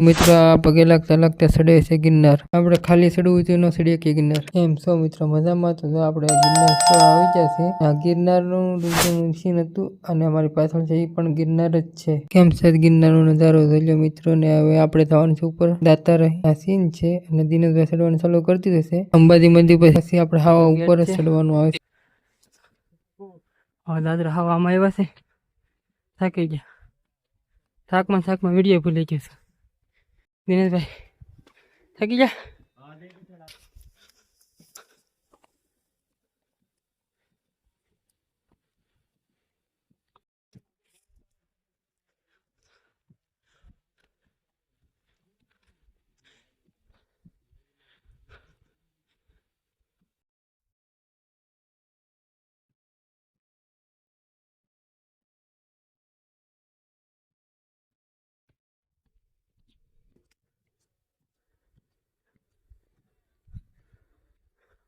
મિત્રો, આ પગે લાગતા લાગતા સડે છે ગિરનાર. આપણે ખાલી સડવું તો ન સડીએ કે ગિરનાર. એમ સો મિત્રો, મજામાં તો આપણે ગિરનાર સ્થળ આવી છે આ ગિરનારનું સીન હતું અને અમારી પાછળ છે એ પણ ગિરનાર જ છે. કેમ છે ગિરનારનો નજારો જોઈ મિત્રો? ને હવે આપણે થવાનું છે ઉપર. દાતા રહી સીન છે અને દિનેશભાઈ ચડવાનું ચાલુ કરતી રહેશે. અંબાજી મંદિર પછી આપણે હવા ઉપર જ ચડવાનું આવે છે. હવે દાદરા હવામાં આવ્યા છે. થાકી ગયા. થાકમાં થાકમાં વીડિયો ભૂલી ગયો છું. દિનેશભાઈ થાકી ગયા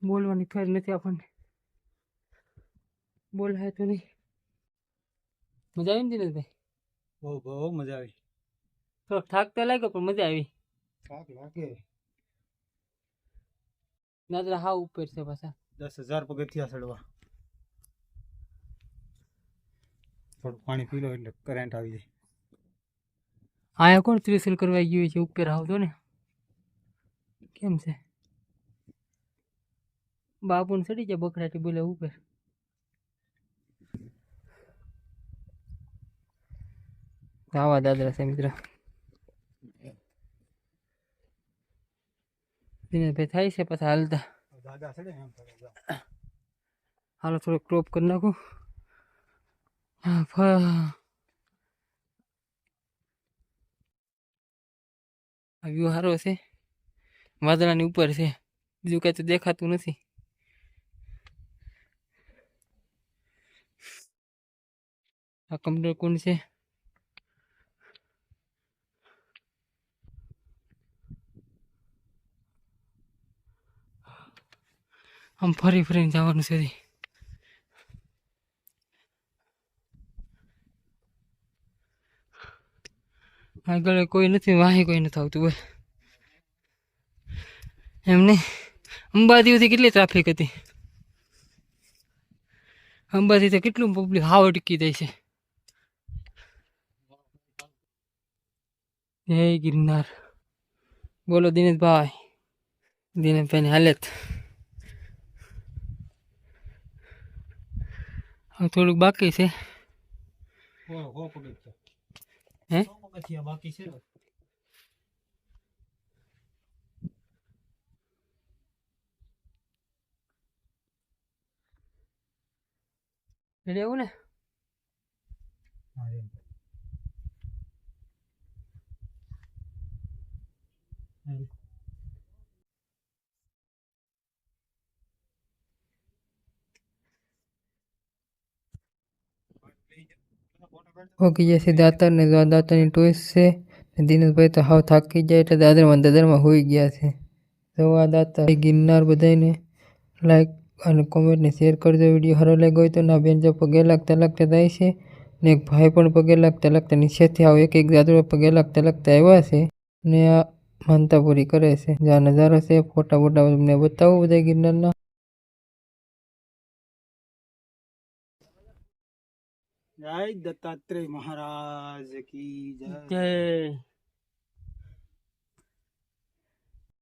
બોલવાની ફેર નથી આપણને. બોલાય તો નહીં. મજા આવી ને દિનેશભાઈ બહુ બહુ મજા આવી. થોડોક થાક તો લાગ્યો પણ મજા આવી. થાક લાગે. નાદરા હા ઉપર છે પાછા. દસ હજાર પગથિયા ચડવા. થોડું પાણી પી લો એટલે કરંટ આવી જાય. આયા કોણ ત્રિશુલ કરવા ગયું છે? ઉપર આવતો ને. કેમ છે? બાપુને ચડી જાય બકરાટી બોલે ઉપર આવા દાદરા છે મિત્ર દિનેશભાઈ થાય છે પાછા હાલતા દાદા ચડે ને એમ કરે જા. હાલો થોડો ક્રોપ કરી નાખું હા ફ- આ વ્યૂ સારો છે વાદળાની ઉપર છે બીજું કાંઈ તો દેખાતું નથી આ કમ્પ્યુટર કોણ છે? આમ ફરી ફરીને જવાનું છે આગળ કોઈ નથી, વાહી કોઈ નથી આવતું, બોલ. એમને અંબાજીથી કેટલી ટ્રાફિક હતી? અંબાજી તો કેટલું પબ્લિક હાવ અટકી જાય છે. જય ગિરનાર બોલો દિનેશભાઈ દિનેશભાઈની હાલત હવે થોડુંક બાકી છે હો બાકી છે. રેડી ને ઓકે જશે દાતર ને દાતાની ટોઈસ છે દિનેશભાઈ તો હાવ થાકી જાય એટલે દાદરમાં દાદરમાં હોઈ ગયા છે તો આ દાતા ગિરનાર બધાને લાઈક અને કોમેન્ટને શેર કરજો વીડિયો સારો લાગ્યો હોય તો ના બેન જો પગે લાગતા લાગતા જાય છે ને એક ભાઈ પણ પગે લાગતા લાગતા નીચેથી આવો એક એક દાદરો પગે લાગતા લાગતા આવ્યા છે ને આ માનતા પૂરી કરે છે. જે આ નજારો છે ફોટા ફોટા તમને બતાવું બધા ગિરનારના. જય દત્તાત્રેય મહારાજ કી જય.